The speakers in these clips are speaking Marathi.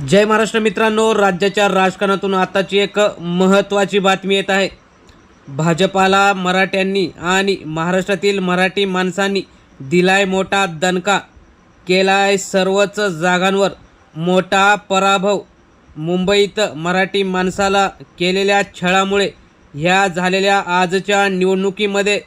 जय महाराष्ट्र मित्रांनो राज्याच्या राजकारणातून आताची एक महत्त्वाची बातमी येत आहे. भाजपाला मराठ्यांनी आणि महाराष्ट्रातील मराठी माणसांनी दिलाय मोठा दणका केलाय सर्वच जागांवर मोठा पराभव. मुंबईत मराठी माणसाला केलेल्या छळामुळे ह्या झालेल्या आजच्या निवडणुकीमध्ये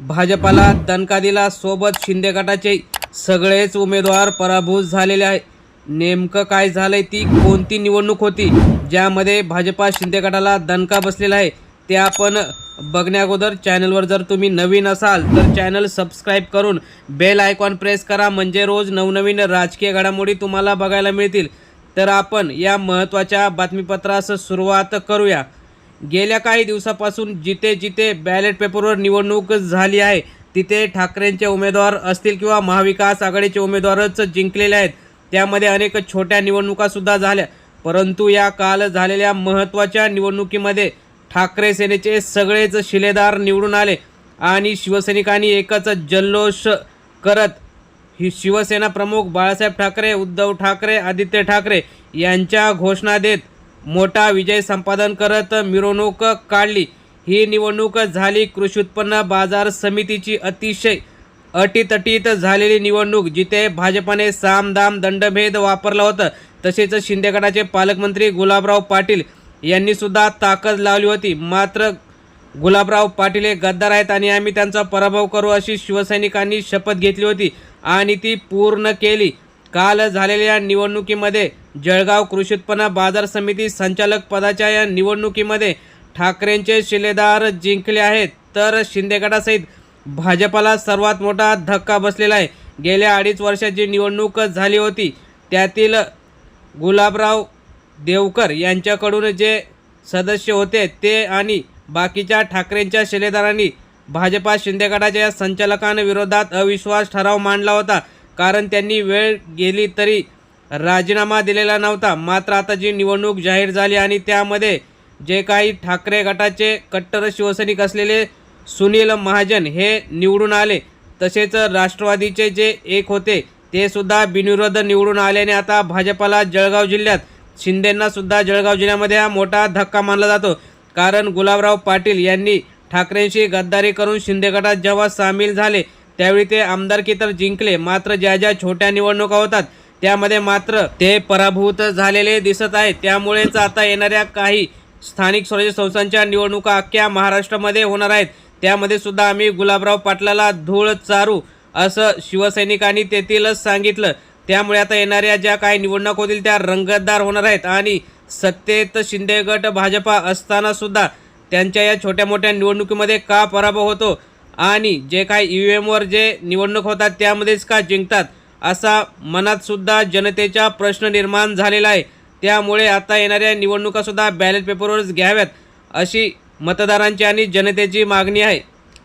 भाजपाला दणका दिला. सोबत शिंदे गटाचे सगळेच उमेदवार पराभूत झालेले आहे नेमकं काय झालंय ती कोणती निवडणूक होती ज्यामध्ये भाजपा शिंदे गटाला दणका बसलेला आहे ते आपण बघण्याअगोदर चॅनलवर जर तुम्ही नवीन असाल तर चॅनल सबस्क्राईब करून बेल आयकॉन प्रेस करा. म्हणजे रोज नवनवीन राजकीय घडामोडी तुम्हाला बघायला मिळतील. तर आपण या महत्त्वाच्या बातमीपत्रास सुरुवात करूया. गेल्या काही दिवसापासून जिथे जिथे बॅलेट पेपरवर निवडणूक झाली आहे तिथे ठाकरेंचे उमेदवार असतील किंवा महाविकास आघाडीचे उमेदवारच जिंकलेले आहेत. त्यामध्ये अनेक छोट्या निवडणुकासुद्धा झाल्या. परंतु या काल झालेल्या महत्त्वाच्या निवडणुकीमध्ये ठाकरे सेनेचे सगळेच शिलेदार निवडून आले आणि शिवसैनिकांनी एकच जल्लोष करत ही शिवसेना प्रमुख बाळासाहेब ठाकरे उद्धव ठाकरे आदित्य ठाकरे यांच्या घोषणा देत मोठा विजय संपादन करत मिरवणूक काढली. ही निवडणूक झाली. कृषी उत्पन्न बाजार समितीची अतिशय अटीतटीत झालेली निवडणूक जिथे भाजपाने सामदाम दंडभेद वापरला होता तसेच शिंदे गटाचे पालकमंत्री गुलाबराव पाटील यांनी सुद्धा ताकद लावली होती. मात्र गुलाबराव पाटील हे गद्दार आहेत आणि आम्ही त्यांचा पराभव करू अशी शिवसैनिकांनी शपथ घेतली होती आणि ती पूर्ण केली. काल झालेल्या निवडणुकीमध्ये जळगाव कृषी उत्पन्न बाजार समिती संचालक पदाच्या या निवडणुकीमध्ये ठाकरेंचे शिलेदार जिंकले आहेत. तर शिंदे गटासहित भाजपाला सर्वात मोठा धक्का बसलेला आहे. गेल्या अडीच वर्षाची निवडणूक झाली होती. त्यातील गुलाबराव देवकर यांच्याकडून जे सदस्य होते ते आणि बाकीच्या ठाकरेंच्या शिलेदारांनी भाजपा शिंदे गटाच्या संचालकांविरोधात अविश्वास ठराव मांडला होता. कारण त्यांनी वेळ गेली तरी राजीनामा दिलेला नव्हता. मात्र आता जी निवडणूक जाहीर झाली आणि त्यामध्ये जे काही ठाकरे गटाचे कट्टर शिवसैनिक असलेले सुनील महाजन हे निवडून आले. तसेच राष्ट्रवादीचे जे एक होते ते सुद्धा बिनविरोध निवडून आल्याने आता भाजपाला जळगाव जिल्ह्यात शिंदेंना सुद्धा जळगाव जिल्ह्यामध्ये हा मोठा धक्का मानला जातो. कारण गुलाबराव पाटील यांनी ठाकरेंशी गद्दारी करून शिंदे गटात जेव्हा सामील झाले त्यावेळी ते आमदारकी तर जिंकले मात्र ज्या ज्या छोट्या निवडणुका होतात त्यामध्ये मात्र ते पराभूत झालेले दिसत आहेत. त्यामुळेच आता येणाऱ्या काही स्थानिक स्वराज्य संस्थांच्या निवडणुका अख्ख्या महाराष्ट्रामध्ये होणार आहेत. त्यामध्ये सुद्धा आम्ही गुलाबराव पाटलाला धूळ चारू असं शिवसैनिकांनी तेथीलच सांगितलं. त्यामुळे आता येणाऱ्या ज्या काही निवडणूक होतील त्या रंगतदार होणार आहेत आणि सत्तेत शिंदे गट भाजपा असताना सुद्धा त्यांच्या या छोट्या मोठ्या निवडणुकीमध्ये का पराभव होतो आणि जे काही ई व्ही एमवर जे निवडणूक होतात त्यामध्येच का जिंकतात असा मनातसुद्धा जनतेचा प्रश्न निर्माण झालेला आहे. त्यामुळे आता येणाऱ्या निवडणुकासुद्धा बॅलेट पेपरवरच घ्याव्यात अशी मतदारांची आणि जनतेची मागणी आहे.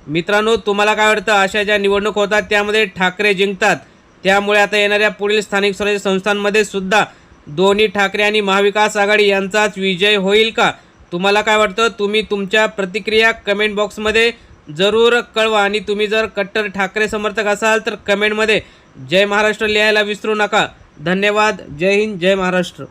मित्रांनो तुम्हाला काय वाटतं? अशा ज्या निवडणूक होतात त्यामध्ये ठाकरे जिंकतात. त्यामुळे आता येणाऱ्या पुढील स्थानिक स्वराज्य संस्थांमध्ये सुद्धा दोन्ही ठाकरे आणि महाविकास आघाडी यांचाच विजय होईल का? तुम्हाला काय वाटतं? तुम्ही तुमच्या प्रतिक्रिया कमेंट बॉक्समध्ये जरूर कळवा. आणि तुम्ही जर कट्टर ठाकरे समर्थक असाल तर कमेंटमध्ये जय महाराष्ट्र लिहायला विसरू नका. धन्यवाद. जय हिंद जय महाराष्ट्र.